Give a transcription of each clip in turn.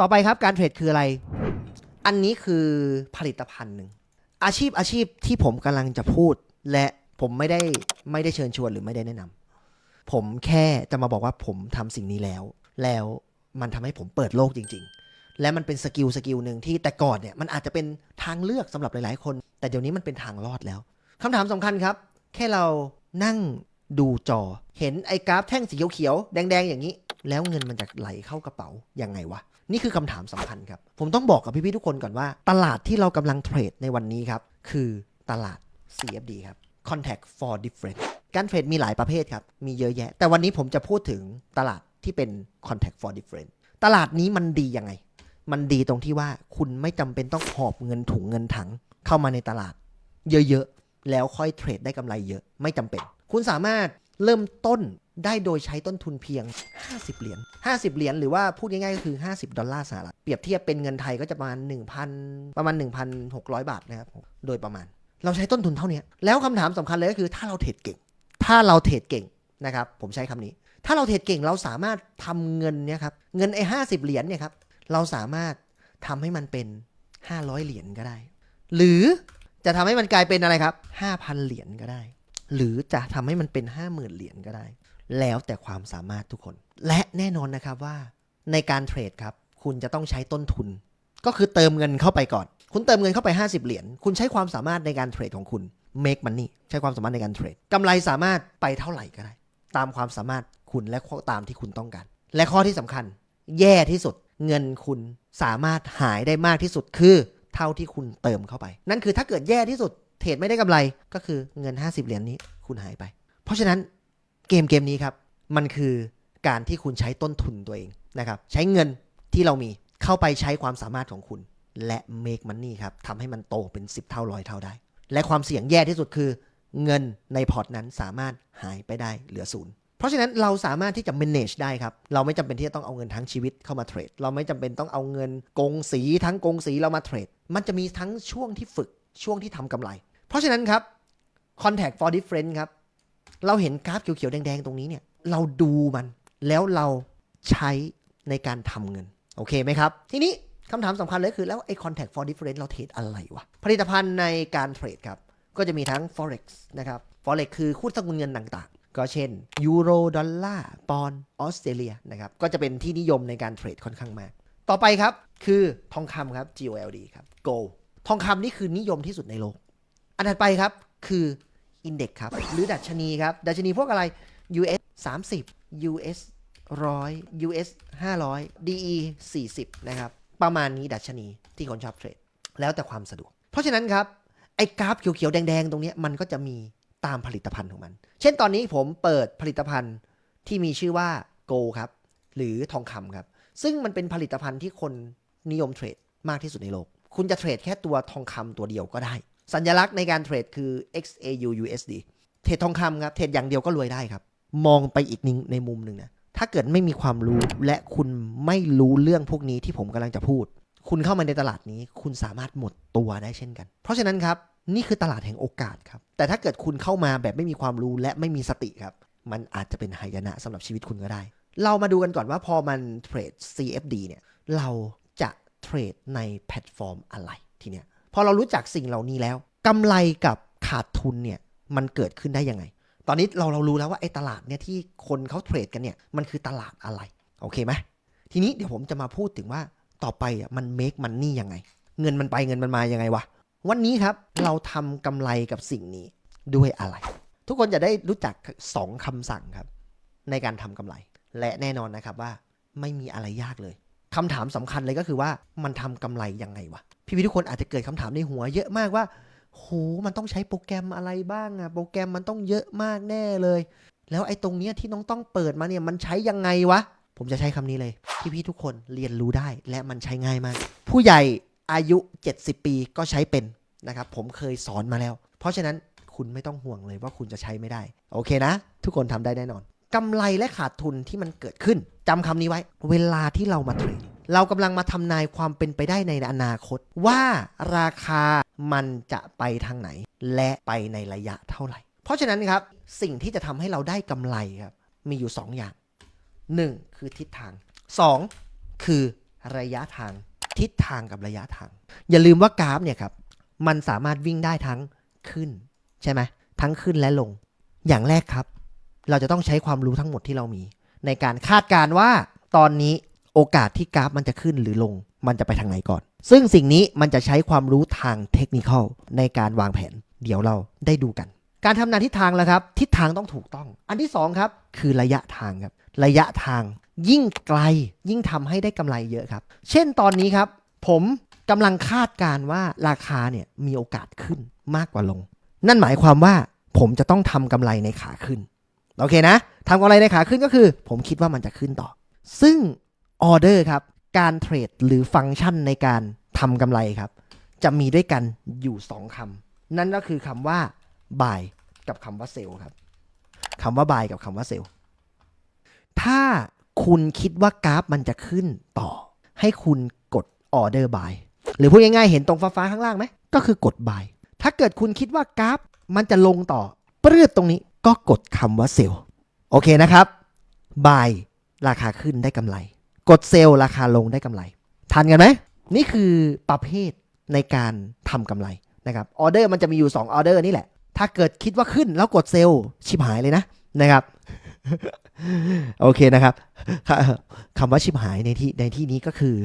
ต่อไปครับการเทรดคืออะไร อันนี้คือผลิตภัณฑ์หนึ่ง อาชีพอาชีพที่ผมกำลังจะพูด และผมไม่ได้ไม่ได้เชิญชวนหรือไม่ได้แนะนำผมแค่จะมาบอกว่าผมทำสิ่งนี้แล้ว แล้วมันทำให้ผมเปิดโลกจริง ๆ และมันเป็นสกิลสกิลหนึ่งที่แต่ก่อนเนี่ยมันอาจจะเป็นทางเลือกสำหรับหลาย ๆ คน แต่เดี๋ยวนี้มันเป็นทางรอดแล้วคำถามสำคัญครับ แค่เรานั่งดูจอ เห็นไอ้กราฟแท่งสีเขียวๆแดง ๆ อย่างนี้ แล้วเงินมันจะไหลเข้ากระเป๋ายังไงวะ นี่คือคำถามสำคัญครับ ผมต้องบอกกับพี่ๆทุกคนก่อนว่า ตลาดที่เรากำลังเทรดในวันนี้ครับ คือตลาด CFD ครับ Contact for Difference การเทรดมีหลายประเภทครับ มีเยอะแยะ แต่วันนี้ผมจะพูดถึงตลาดที่เป็น Contact for Difference ตลาดนี้มันดียังไง มันดีตรงที่ว่าคุณไม่จำเป็นต้องหอบเงินถุงเงินถัง เข้ามาในตลาด เยอะๆ แล้วค่อยเทรดได้กำไรเยอะไม่จำเป็น คุณสามารถเริ่มต้น ได้โดยใช้ต้นทุนเพียง 50 เหรียญ 50 เหรียญหรือว่าพูดง่ายๆ ก็คือ 50 ดอลลาร์สหรัฐ เปรียบเทียบเป็นเงินไทยก็จะประมาณ 1,000 ประมาณ 1,600 บาทนะครับ โดยประมาณ เราใช้ต้นทุนเท่านี้ แล้วคำถามสำคัญเลยก็คือถ้าเราเทรดเก่ง ถ้าเราเทรดเก่งนะครับ ผมใช้คำนี้ ถ้าเราเทรดเก่งเราสามารถทำเงินเนี่ยครับ เงินไอ้50เหรียญเนี่ยครับ เราสามารถทำให้มันเป็น 500 เหรียญก็ได้ หรือจะทำให้มันกลายเป็นอะไรครับ 5,000 เหรียญก็ได้ หรือจะทำให้มันเป็น 50,000 เหรียญก็ได้ แล้วแต่ความสามารถทุกคน และแน่นอนนะครับว่าในการเทรดครับ คุณจะต้องใช้ต้นทุน ก็คือเติมเงินเข้าไปก่อน คุณเติมเงินเข้าไป 50 เหรียญคุณใช้ความสามารถในการเทรดของคุณ make money ใช้ความสามารถในการเทรดกำไรสามารถไปเท่าไหร่ก็ได้ ตามความสามารถคุณและตามที่คุณต้องการ และข้อที่สำคัญ แย่ที่สุดเงินคุณสามารถหายได้มากที่สุดคือเท่าที่คุณเติมเข้าไป นั่นคือถ้าเกิดแย่ที่สุดเทรดไม่ได้กำไรก็คือเงิน 50 เหรียญนี้คุณหายไป เพราะฉะนั้น เกมเกมนี้ครับ มันคือการที่คุณใช้ต้นทุนตัวเองนะครับ ใช้เงินที่เรามีเข้าไปใช้ความสามารถของคุณ และ make money ครับทำให้มันโตเป็น 10 เท่าร้อยเท่าได้ และความเสี่ยงแย่ที่สุดคือ เงินในพอร์ตนั้นสามารถหายไปได้เหลือศูนย์เพราะฉะนั้นเราสามารถที่จะ manage ได้ครับ เราไม่จำเป็นที่จะต้องเอาเงินทั้งชีวิตเข้ามาเทรด เราไม่จำเป็นต้องเอาเงินกงสีทั้งกงสีเรามาเทรด มันจะมีทั้งช่วงที่ฝึกช่วงที่ทำกำไร เพราะฉะนั้นครับ contact for difference ครับ เราเห็นกราฟเขียวๆแดงๆตรงนี้เนี่ยเราดูมันแล้วเราใช้ในการทำเงิน โอเคไหมครับ ทีนี้คำถามสำคัญเลยคือแล้วไอ้ contact for difference เราเทรดอะไรวะ ผลิตภัณฑ์ในการเทรดครับ ก็จะมีทั้ง forex นะครับ forex คือคู่สกุลเงินต่างๆ ก็เช่นยูโรดอลลาร์ปอนด์ออสเตรเลียนะครับ ก็จะเป็นที่นิยมในการเทรดค่อนข้างมาก ต่อไปครับ คือทองคำครับ GOLD ครับ gold ทองคำนี่คือนิยมที่สุดในโลก อันถัดไปครับคือ อินเด็กครับ หรือดัชนีครับ ดัชนีพวกอะไร US 30 US 100 US 500 DE 40 นะครับ ประมาณนี้ดัชนีที่คนชอบเทรด แล้วแต่ความสะดวก เพราะฉะนั้นครับ ไอ้กราฟเขียวๆ แดงๆ ตรงนี้มันก็จะมีตามผลิตภัณฑ์ของมัน เช่นตอนนี้ผมเปิดผลิตภัณฑ์ที่มีชื่อว่า Go ครับ หรือทองคำครับ ซึ่งมันเป็นผลิตภัณฑ์ที่คนนิยมเทรดมากที่สุดในโลก คุณจะเทรดแค่ตัวทองคำตัวเดียวก็ได้ สัญลักษณ์ในการเทรดคือ XAU USD เทรดทองคำครับเทรดอย่างเดียวก็รวยได้ครับ มองไปอีกนึงในมุมหนึ่งนะถ้าเกิดไม่มีความรู้และคุณไม่รู้เรื่องพวกนี้ที่ผมกำลังจะพูด คุณเข้ามาในตลาดนี้ คุณสามารถหมดตัวได้เช่นกัน เพราะฉะนั้นครับนี่คือตลาดแห่งโอกาสครับ แต่ถ้าเกิดคุณเข้ามาแบบไม่มีความรู้และไม่มีสติครับ มันอาจจะเป็นหายนะสำหรับชีวิตคุณก็ได้ เรามาดูกันก่อนว่าพอมันเทรด CFD เนี่ยเราจะเทรดในแพลตฟอร์มอะไรทีเนี้ย พอเรารู้จักสิ่งเหล่านี้แล้วกำไรกับขาดทุนเนี่ยมันเกิดขึ้นได้ยังไง ตอนนี้เราเรารู้แล้วว่าไอ้ตลาดเนี่ยที่คนเขาเทรดกันเนี่ยมันคือตลาดอะไร โอเคไหมทีนี้เดี๋ยวผมจะมาพูดถึงว่าต่อไปอะมัน make money ยังไง เงินมันไปเงินมันมายังไงวะวันนี้ครับเราทำกำไรกับสิ่งนี้ด้วยอะไร ทุกคนจะได้รู้จัก 2คำสั่งครับ ในการทำกำไร และแน่นอนนะครับว่าไม่มีอะไรยากเลยคำถามสำคัญเลยก็คือว่ามันทำกำไรยังไงวะ พี่ๆทุกคนอาจจะเกิดคำถามในหัว เยอะมากว่าโหมันต้องใช้โปรแกรมอะไรบ้างอะโปรแกรมมันต้องเยอะมากแน่เลย แล้วไอ้ตรงเนี้ยที่น้องต้องเปิดมาเนี่ยมันใช้ยังไงวะ ผมจะใช้คำนี้เลยพี่ๆทุกคนเรียนรู้ได้และมันใช้ง่ายมาก ผู้ใหญ่อายุ 70 ปีก็ใช้เป็นนะครับผมเคยสอนมาแล้ว เพราะฉะนั้นคุณไม่ต้องห่วงเลยว่าคุณจะใช้ไม่ได้ โอเคนะ ทุกคนทำได้แน่นอนกำไรและขาดทุนที่มันเกิดขึ้นจำคำนี้ไว้ เวลาที่เรามาเทรด เรากำลังมาทำนายความเป็นไปได้ในอนาคต ว่าราคามันจะไปทางไหน และไปในระยะเท่าไหร่ เพราะฉะนั้นครับสิ่งที่จะทำให้เราได้กำไรครับมีอยู่ 2 อย่าง 1. คือทิศทาง 2. คือระยะทางทิศทางกับระยะทาง อย่าลืมว่ากราฟเนี่ยครับมันสามารถวิ่งได้ทั้งขึ้นใช่ไหมทั้งขึ้นและลง อย่างแรกครับ เราจะต้องใช้ความรู้ทั้งหมดที่เรามี ในการคาดการณ์ว่าตอนนี้ โอกาสที่กราฟมันจะขึ้นหรือลง มันจะไปทางไหนก่อน ซึ่งสิ่งนี้มันจะใช้ความรู้ทางเทคนิคอลในการวางแผน เดี๋ยวเราได้ดูกัน การทำนาทิศทางแล้วครับ ทิศทางต้องถูกต้อง อันที่สองครับคือระยะทางครับ ระยะทางยิ่งไกลยิ่งทำให้ได้กำไรเยอะครับ เช่นตอนนี้ครับ ผมกำลังคาดการว่าราคาเนี่ยมีโอกาสขึ้นมากกว่าลง นั่นหมายความว่าผมจะต้องทำกำไรในขาขึ้น โอเคนะทำกำไรในขาขึ้นก็คือ ผมคิดว่ามันจะขึ้นต่อ ซึ่ง ออเดอร์ครับ การเทรดหรือฟังก์ชันในการทำกำไรครับ จะมีด้วยกันอยู่ 2คำนั่นก็คือคำว่า buy กับคำว่า sell ครับคำว่า buy กับคำว่า sell ถ้าคุณคิดว่ากราฟมันจะขึ้นต่อ ให้คุณกด order buy หรือพูดง่ายๆเห็นตรงฟ้าๆข้างล่างไหม ก็คือกด buy ถ้าเกิดคุณคิดว่ากราฟมันจะลงต่อปรืดตรงนี้ก็กดคำว่า sell โอเคนะครับ buy ราคาขึ้นได้กำไร กด sell ราคาลงได้กำไรทันกันไหมนี่คือประเภทในการทำกำไรนะครับออเดอร์มันจะมีอยู่2ออเดอร์นี่แหละ ถ้าเกิดคิดว่าขึ้นแล้วกดเซลล์ชิบหายเลยนะนะครับโอเคนะครับคำว่าชิบหายในที่ในที่นี้ก็คือ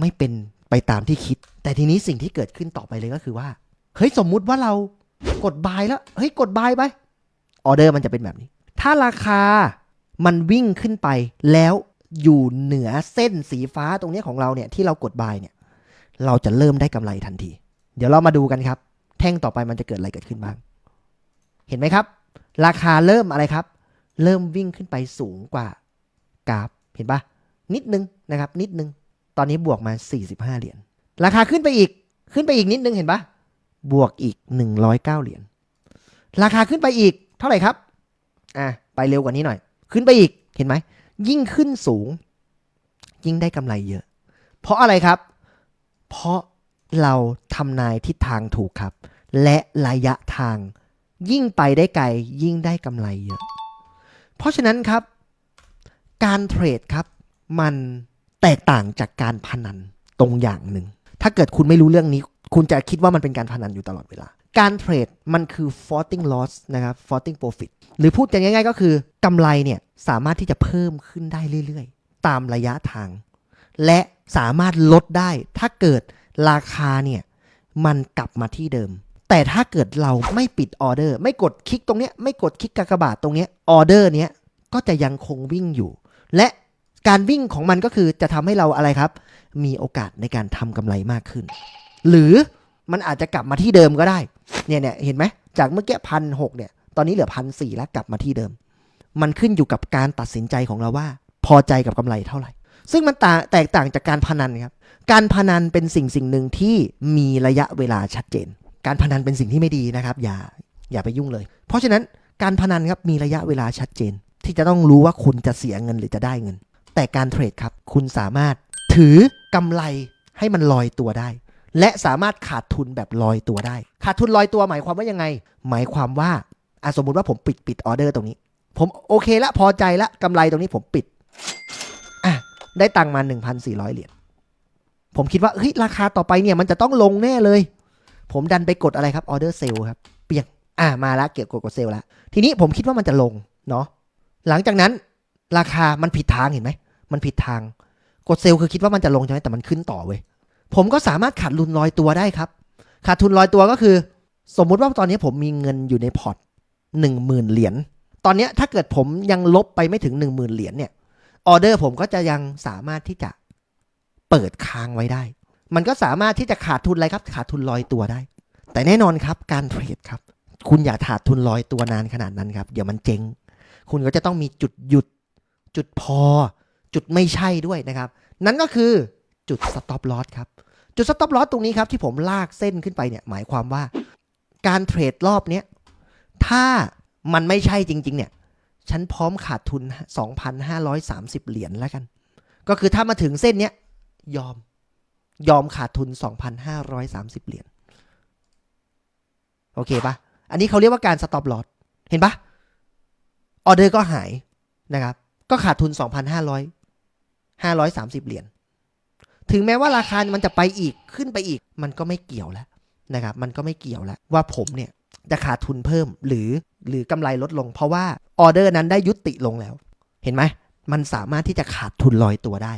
ไม่เป็นไปตามที่คิด แต่ทีนี้สิ่งที่เกิดขึ้นต่อไปเลยก็คือว่า เฮ้ยสมมุติว่าเรากดบายแล้ว เฮ้ยกดบายไปออเดอร์มันจะเป็นแบบนี้ ถ้าราคามันวิ่งขึ้นไปแล้ว อยู่เหนือเส้นสีฟ้าตรงนี้ของเราเนี่ยที่เรากดบายเนี่ยเราจะเริ่มได้กำไรทันที เดี๋ยวเรามาดูกันครับ แท่งต่อไปมันจะเกิดอะไรเกิดขึ้นบ้าง เห็นไหมครับ ราคาเริ่มอะไรครับ เริ่มวิ่งขึ้นไปสูงกว่ากราฟเห็นปะนิดนึงนะครับ นิดนึง ตอนนี้บวกมา 45 เหรียญราคาขึ้นไปอีกขึ้นไปอีกนิดนึงเห็นปะบวกอีก 109 เหรียญราคาขึ้นไปอีก เท่าไหร่ครับอะไปเร็วกว่านี้หน่อย ขึ้นไปอีกเห็นไหม ยิ่งขึ้นสูง ยิ่งได้กำไรเยอะ เพราะอะไรครับ เพราะเราทำนายทิศทางถูกครับ และระยะทาง ยิ่งไปได้ไกล ยิ่งได้กำไรเยอะ เพราะฉะนั้นครับ การเทรดครับมันแตกต่างจากการพนันตรงอย่างหนึ่ง ถ้าเกิดคุณไม่รู้เรื่องนี้ คุณจะคิดว่ามันเป็นการพนันอยู่ตลอดเวลา การเทรดมันคือ floating loss นะครับ floating profit หรือพูดกันง่ายๆก็คือกำไรเนี่ยสามารถที่จะเพิ่มขึ้นได้เรื่อยๆ ตามระยะทาง และสามารถลดได้ ถ้าเกิดราคาเนี่ยมันกลับมาที่เดิม แต่ถ้าเกิดเราไม่ปิดออเดอร์ไม่กดคลิกตรงเนี้ยไม่กดคลิกกากบาทตรงเนี้ยออเดอร์เนี้ยก็จะยังคงวิ่งอยู่ และการวิ่งของมันก็คือจะทำให้เราอะไรครับ มีโอกาสในการทำกำไรมากขึ้น หรือมันอาจจะกลับมาที่เดิมก็ได้ เนี่ยเนี่ยเห็นไหมจากเมื่อกี้พันหกเนี่ย ตอนนี้เหลือพันสี่แล้วกลับมาที่เดิม มันขึ้นอยู่กับการตัดสินใจของเราว่า พอใจกับกำไรเท่าไหร่ ซึ่งมันแตกต่างจากการพนันครับ การพนันเป็นสิ่งสิ่งหนึ่งที่มีระยะเวลาชัดเจน การพนันเป็นสิ่งที่ไม่ดีนะครับ อย่าอย่าไปยุ่งเลย เพราะฉะนั้นการพนันครับมีระยะเวลาชัดเจน ที่จะต้องรู้ว่าคุณจะเสียเงินหรือจะได้เงิน แต่การเทรดครับคุณสามารถถือกำไรให้มันลอยตัวได้ และสามารถขาดทุนแบบลอยตัวได้ ขาดทุนลอยตัวหมายความว่ายังไง หมายความว่าอะสมมุติว่าผมปิดปิดออเดอร์ตรงนี้ ผมโอเคละพอใจละกำไรตรงนี้ผมปิดอะได้ตังค์มา 1,400 เหรียญผมคิดว่าเฮ้ยราคาต่อไปเนี่ยมันจะต้องลงแน่เลย ผมดันไปกดอะไรครับออเดอร์เซลครับ เปียกอะมาล้วเกี่ยวกับกดเซลล้วทีนี้ผมคิดว่ามันจะลงเนาะหลังจากนั้นราคามันผิดทางเห็นไหมมันผิดทางกดเซลคือคิดว่ามันจะลงใช่ไหมแต่มันขึ้นต่อเว้ย ผมก็สามารถขาดทุนลอยตัวได้ครับ ขาดทุนลอยตัวก็คือ สมมุติว่าตอนนี้ผมมีเงินอยู่ในพอร์ตหนึ่งหมื่นเหรียญตอนนี้ถ้าเกิดผมยังลบไปไม่ถึงหนึ่งหมื่นเหรียญเนี่ยออเดอร์ผมก็จะยังสามารถที่จะเปิดค้างไว้ได้ มันก็สามารถที่จะขาดทุนอะไรครับ ขาดทุนลอยตัวได้ แต่แน่นอนครับการเทรดครับ คุณอย่าขาดทุนลอยตัวนานขนาดนั้นครับ เดี๋ยวมันเจ๊ง คุณก็จะต้องมีจุดหยุด จุดพอ จุดไม่ใช่ด้วยนะครับ นั่นก็คือจุด stop loss ครับ จุด stop loss ตรงนี้ครับที่ผมลากเส้นขึ้นไปเนี่ยหมายความว่า การเทรดรอบเนี้ยถ้ามันไม่ใช่จริง ๆ เนี่ย ฉันพร้อมขาดทุน 2,530 เหรียญแล้วกัน ก็คือถ้ามาถึงเส้นเนี้ยยอมยอมขาดทุน 2,530 เหรียญโอเคปะอันนี้เขาเรียกว่าการ stop loss เห็นปะออเดอร์ก็หายนะครับ ก็ขาดทุน 2,500 530 เหรียญ ถึงแม้ว่าราคามันจะไปอีกขึ้นไปอีก มันก็ไม่เกี่ยวแล้วนะครับมันก็ไม่เกี่ยวแล้วว่าผมเนี่ยจะขาดทุนเพิ่มหรือหรือกำไรลดลง เพราะว่าออเดอร์นั้นได้ยุติลงแล้ว เห็นไหมมันสามารถที่จะขาดทุนลอยตัวได้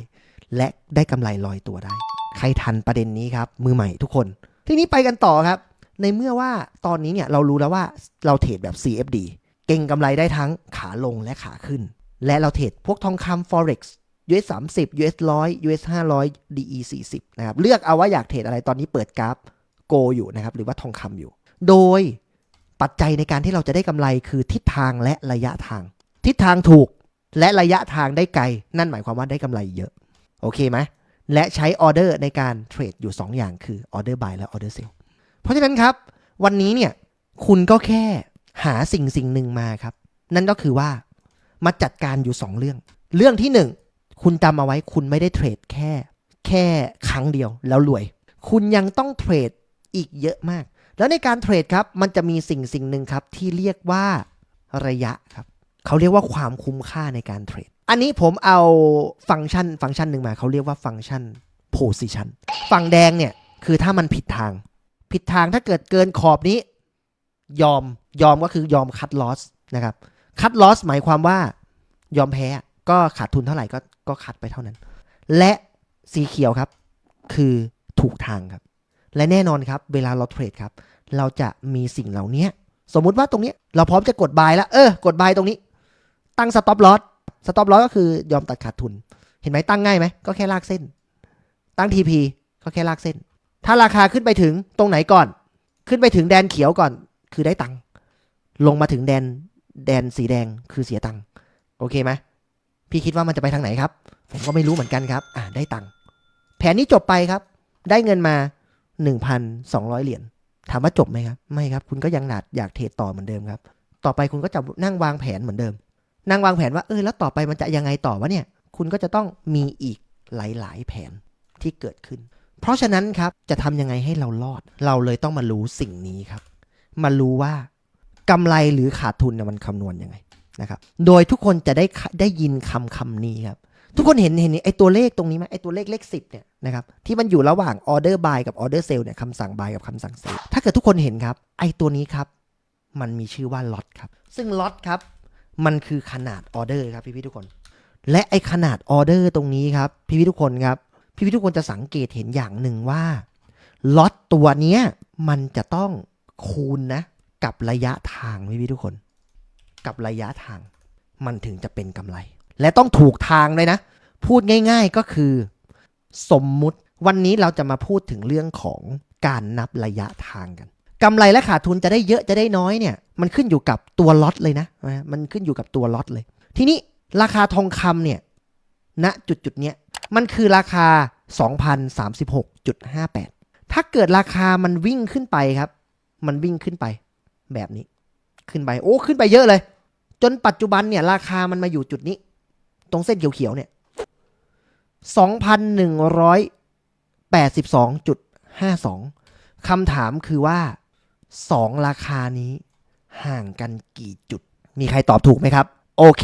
และได้กำไรลอยตัวได้ ใครทันประเด็นนี้ครับมือใหม่ทุกคน ทีนี้ไปกันต่อครับ ในเมื่อว่าตอนนี้เนี่ยเรารู้แล้วว่าเราเทรดแบบ CFD เก่งกำไรได้ทั้งขาลงและขาขึ้น และเราเทรดพวกทองคำ forex US 30 US 100 US 500 DE 40นะครับ เลือกเอาว่าอยากเทรดอะไรตอนนี้เปิดกราฟโกอยู่นะครับ หรือว่าทองคำอยู่ โดยปัจจัยในการที่เราจะได้กำไรคือทิศทางและระยะทาง ทิศทางถูกและระยะทางได้ไกล นั่นหมายความว่าได้กำไรเยอะ โอเคไหมและใช้ออเดอร์ในการเทรดอยู่ 2 อย่างคือออเดอร์บายและออเดอร์เซลเพราะฉะนั้นครับ วันนี้เนี่ยคุณก็แค่หาสิ่งสิ่งหนึ่งมาครับ นั่นก็คือว่ามาจัดการอยู่ 2 เรื่อง เรื่องที่ 1 คุณจำเอาไว้คุณไม่ได้เทรดแค่ แค่ครั้งเดียวแล้วรวย คุณยังต้องเทรดอีกเยอะมาก แล้วในการเทรดครับ มันจะมีสิ่งสิ่งหนึ่งครับ ที่เรียกว่าระยะครับเขาเรียกว่าความคุ้มค่าในการเทรด อันนี้ผมเอาฟังก์ชันฟังก์ชันหนึ่งมาเขาเรียกว่าฟังก์ชัน position ฝั่งแดงเนี่ยคือถ้ามันผิดทาง ผิดทางถ้าเกิดเกินขอบนี้ ยอมยอมก็คือยอมคัดลอสนะครับคัดลอสหมายความว่ายอมแพ้ ก็ขาดทุนเท่าไหร่ก็ก็คัดไปเท่านั้น และสีเขียวครับ คือถูกทางครับ และแน่นอนครับ เวลาเราเทรดครับ เราจะมีสิ่งเหล่านี้สมมุติว่าตรงนี้เราพร้อมจะกดบายแล้วเออกดบายตรงนี้ ตั้งสต็อปลอสสต็อปลอสก็คือยอมตัดขาดทุน เห็นไหมตั้งง่ายไหมก็แค่ลากเส้น ตั้ง TP ก็แค่ลากเส้น ถ้าราคาขึ้นไปถึงตรงไหนก่อน ขึ้นไปถึงแดนเขียวก่อน คือได้ตังค์ลงมาถึงแดนแดนสีแดงคือเสียตังค์โอเคไหม พี่คิดว่ามันจะไปทางไหนครับ ผมก็ไม่รู้เหมือนกันครับ อ่าได้ตังค์แผนนี้จบไปครับ ได้เงินมา 1,200 เหรียญถามว่าจบไหมครับ ไม่ครับ คุณก็ยังหนาดอยากเทรดต่อเหมือนเดิมครับ ต่อไปคุณก็จะนั่งวางแผนเหมือนเดิม นั่งวางแผนว่าเออแล้วต่อไปมันจะยังไงต่อวะเนี่ย คุณก็จะต้องมีอีกหลาย ๆ แผนที่เกิดขึ้น เพราะฉะนั้นครับจะทำยังไงให้เรารอด เราเลยต้องมารู้สิ่งนี้ครับ มารู้ว่ากำไรหรือขาดทุนเนี่ยมันคำนวณยังไง นะครับ โดยทุกคนจะได้ได้ยินคำคำนี้ครับ ทุกคนเห็นเห็นไอตัวเลขตรงนี้ไหมไอตัวเลขเลขสิบเนี่ยนะครับที่มันอยู่ระหว่างออเดอร์บายกับออเดอร์เซลเนี่ยคำสั่งบายกับคำสั่งเซลถ้าเกิดทุกคนเห็นครับ ไอตัวนี้ครับ มันมีชื่อว่าล็อตครับ ซึ่งล็อตครับ มันคือขนาดออเดอร์ครับพี่ๆทุกคน และไอขนาดออเดอร์ตรงนี้ครับพี่ๆทุกคนครับพี่ๆทุกคนจะสังเกตเห็นอย่างหนึ่งว่าล็อตตัวเนี้ยมันจะต้องคูณนะกับระยะทางพี่ๆทุกคน กับระยะทาง มันถึงจะเป็นกำไร และต้องถูกทางเลยนะ พูดง่าย ๆก็คือ สมมุติวันนี้เราจะมาพูดถึงเรื่องของการนับระยะทางกันกำไรและขาดทุนจะได้เยอะจะได้น้อยเนี่ย มันขึ้นอยู่กับตัวล็อตเลยนะ มันขึ้นอยู่กับตัวล็อตเลย ทีนี้ราคาทองคำเนี่ยณจุดจุดเนี้ยมันคือราคา 2,036.58 ถ้าเกิดราคามันวิ่งขึ้นไปครับ มันวิ่งขึ้นไป แบบนี้ ขึ้นไป โอ้ ขึ้นไปเยอะเลย จนปัจจุบันเนี่ยราคามันมาอยู่จุดนี้ ตรงเส้นเขียวๆเนี่ย2,182.52คำถามคือว่า 2 ราคานี้ห่างกันกี่จุด มีใครตอบถูกไหมครับ โอเค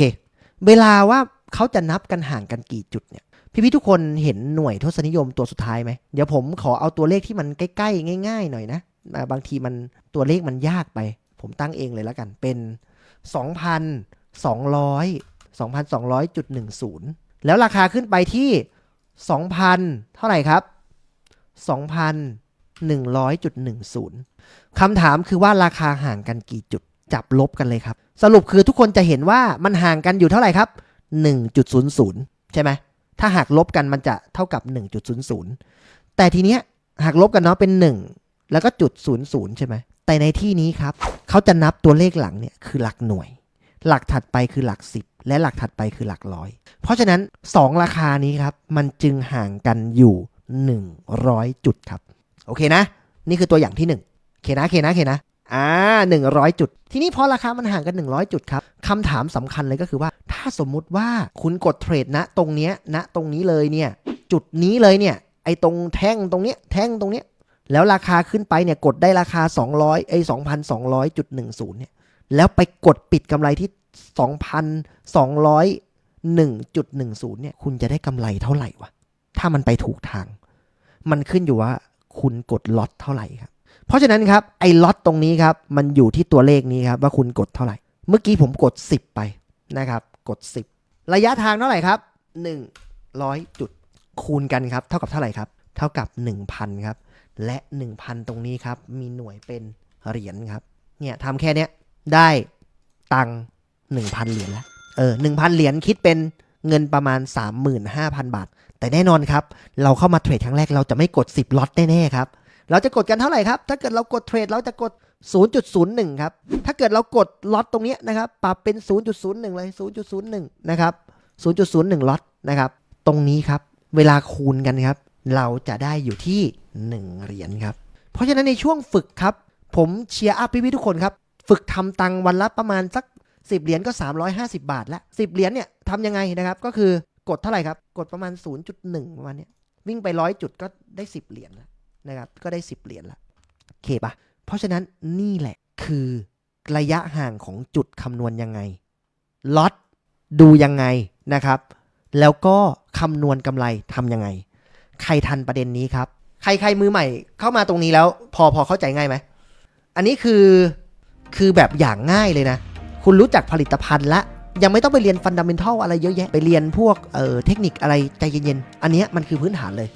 เวลาว่าเขาจะนับกันห่างกันกี่จุดเนี่ยพี่ๆทุกคนเห็นหน่วยทศนิยมตัวสุดท้ายไหม เดี๋ยวผมขอเอาตัวเลขที่มันใกล้ๆ ง่าย ๆ หน่อยนะ บางทีมันตัวเลขมันยากไป ผมตั้งเองเลยแล้วกันเป็น 2,200 2,200.10 แล้วราคาขึ้นไปที่ 2,000 เท่าไหร่ครับ 2,100.10 คำถามคือว่าราคาห่างกันกี่จุด จับลบกันเลยครับ สรุปคือทุกคนจะเห็นว่ามันห่างกันอยู่เท่าไหร่ครับ 1.00 ใช่ไหม ถ้าหากลบกันมันจะเท่ากับ 1.00 แต่ทีเนี้ยหากลบกันเนาะเป็น 1 แล้วก็จุด00 ใช่ไหม แต่ในที่นี้ครับ เขาจะนับตัวเลขหลังเนี่ยคือหลักหน่วย หลักถัดไปคือหลัก 10 และหลักถัดไปคือหลักร้อย เพราะฉะนั้น 2 ราคานี้ครับ มันจึงห่างกันอยู่ 100 จุดครับ โอเคนะ นี่คือตัวอย่างที่1เคนะเคนะเคนะอ่า100 จุด ทีนี้พอราคามันห่างกัน 100 จุดครับคำถามสำคัญเลยก็คือว่า ถ้าสมมุติว่าคุณกดเทรดนะตรงเนี้ยณตรงนี้เลยเนี่ย จุดนี้เลยเนี่ย ไอ้ตรงแท่งตรงเนี้ยแท่งตรงเนี้ย แล้วราคาขึ้นไปเนี่ยกดได้ราคา 200ไอ้2,200.10 เนี่ย แล้วไปกดปิดกำไรที่ 2,201.10 เนี่ย คุณจะได้กำไรเท่าไหร่วะ ถ้ามันไปถูกทาง มันขึ้นอยู่ว่าคุณกดล็อตเท่าไหร่ครับ เพราะฉะนั้นครับ ไอ้ล็อตตรงนี้ครับ มันอยู่ที่ตัวเลขนี้ครับ ว่าคุณกดเท่าไหร่ เมื่อกี้ผมกด 10 ไปนะครับ กด 10 ระยะทางเท่าไหร่ครับ 100 จุด คูณกันครับ เท่ากับเท่าไหร่ครับ เท่ากับ 1,000 ครับ และ 1,000 ตรงนี้ครับ มีหน่วยเป็นเหรียญครับ เนี่ยทำแค่เนี้ยได้ตังค์1,000 เหรียญแล้ว เออ 1,000 เหรียญคิดเป็นเงินประมาณ 35,000 บาท แต่แน่นอนครับ เราเข้ามาเทรดครั้งแรกเราจะไม่กด 10ล็อตแน่ ๆ ครับ เราจะกดกันเท่าไหร่ครับ ถ้าเกิดเรากดเทรดเราจะกด 0.01 ครับ ถ้าเกิดเรากดล็อตตรงนี้นะครับ ปรับเป็น 0.01 เลย 0.01 นะครับ 0.01 ล็อตนะครับ ตรงนี้ครับ เวลาคูณกันครับ เราจะได้อยู่ที่ 1 เหรียญครับ เพราะฉะนั้นในช่วงฝึกครับ ผมเชียร์อัพพี่ๆทุกคนครับ ฝึกทำตังค์วันละประมาณสัก 10 เหรียญก็ 350 บาทละ10 เหรียญเนี่ยทำยังไงนะครับ ก็คือกดเท่าไหร่ครับ กดประมาณ 0.1 ประมาณเนี้ยวิ่งไป100จุดก็ได้ 10 เหรียญแล้วนะครับ ก็ได้ 10 เหรียญละโอเคปะเพราะฉะนั้นนี่แหละคือระยะห่างของจุดคำนวณยังไงล็อตดูยังไงนะครับ แล้วก็คำนวณกำไรทำยังไง ใครทันประเด็นนี้ครับ ใครใครมือใหม่เข้ามาตรงนี้แล้ว พอพอเข้าใจง่ายไหม อันนี้คือคือแบบอย่างง่ายเลยนะ คุณรู้จักผลิตภัณฑ์ละ ยังไม่ต้องไปเรียนฟันดัมเบลทัลอะไรเยอะแยะ ไปเรียนพวกเอ่อเทคนิคอะไรใจเย็นๆ อันเนี้ยมันคือพื้นฐานเลย